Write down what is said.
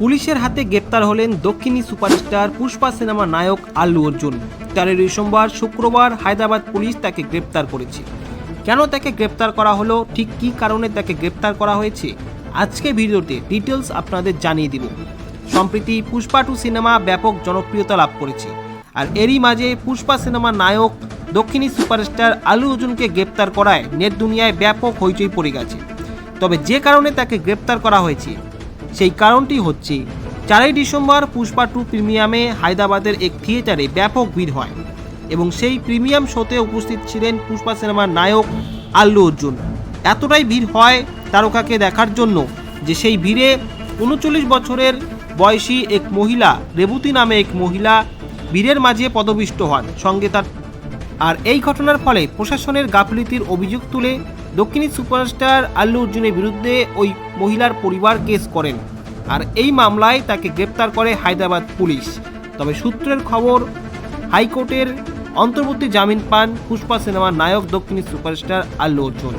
পুলিশের হাতে গ্রেপ্তার হলেন দক্ষিণী সুপারস্টার পুষ্পা সিনেমা নায়ক আল্লু অর্জুন। তেরোই সোমবার শুক্রবার হায়দ্রাবাদ পুলিশ তাকে গ্রেপ্তার করেছে। কেন তাকে গ্রেপ্তার করা হলো? ঠিক কী কারণে তাকে গ্রেপ্তার করা হয়েছে? আজকে ভিডিওতে ডিটেলস আপনাদের জানিয়ে দিব। সম্প্রতি পুষ্পা টু সিনেমা ব্যাপক জনপ্রিয়তা লাভ করেছে। আর এরই মাঝে পুষ্পা সিনেমার নায়ক দক্ষিণী সুপারস্টার আলু অর্জুনকে গ্রেপ্তার করায় নেট দুনিয়ায় ব্যাপক হইচই পড়ে গেছে। তবে যে কারণে তাকে গ্রেপ্তার করা হয়েছে সেই কারণটি হচ্ছে চারই ডিসেম্বর পুষ্পা টু প্রিমিয়ামে হায়দ্রাবাদের এক থিয়েটারে ব্যাপক ভিড় হয় এবং সেই প্রিমিয়াম শোতে উপস্থিত ছিলেন পুষ্পা সিনেমার নায়ক আল্লু অর্জুন। এতটাই ভিড় হয় তারকাকে দেখার জন্য যে সেই ভিড়ে উনচল্লিশ বছরের বয়সী এক মহিলা, রেবতী নামে এক মহিলা ভিড়ের মাঝে পদবিষ্ট হন। সঙ্গে তার আর এই ঘটনার ফলে প্রশাসনের গাফিলতির অভিযোগ তুলে দক্ষিণী সুপারস্টার আল্লু অর্জুনের বিরুদ্ধে ওই মহিলার পরিবার কেস করেন। আর এই মামলায় তাকে গ্রেপ্তার করে হায়দ্রাবাদ পুলিশ। তবে সূত্রের খবর, হাইকোর্টের অন্তর্বর্তী জামিন পান পুষ্পা সিনেমার নায়ক দক্ষিণী সুপারস্টার আল্লু অর্জুন।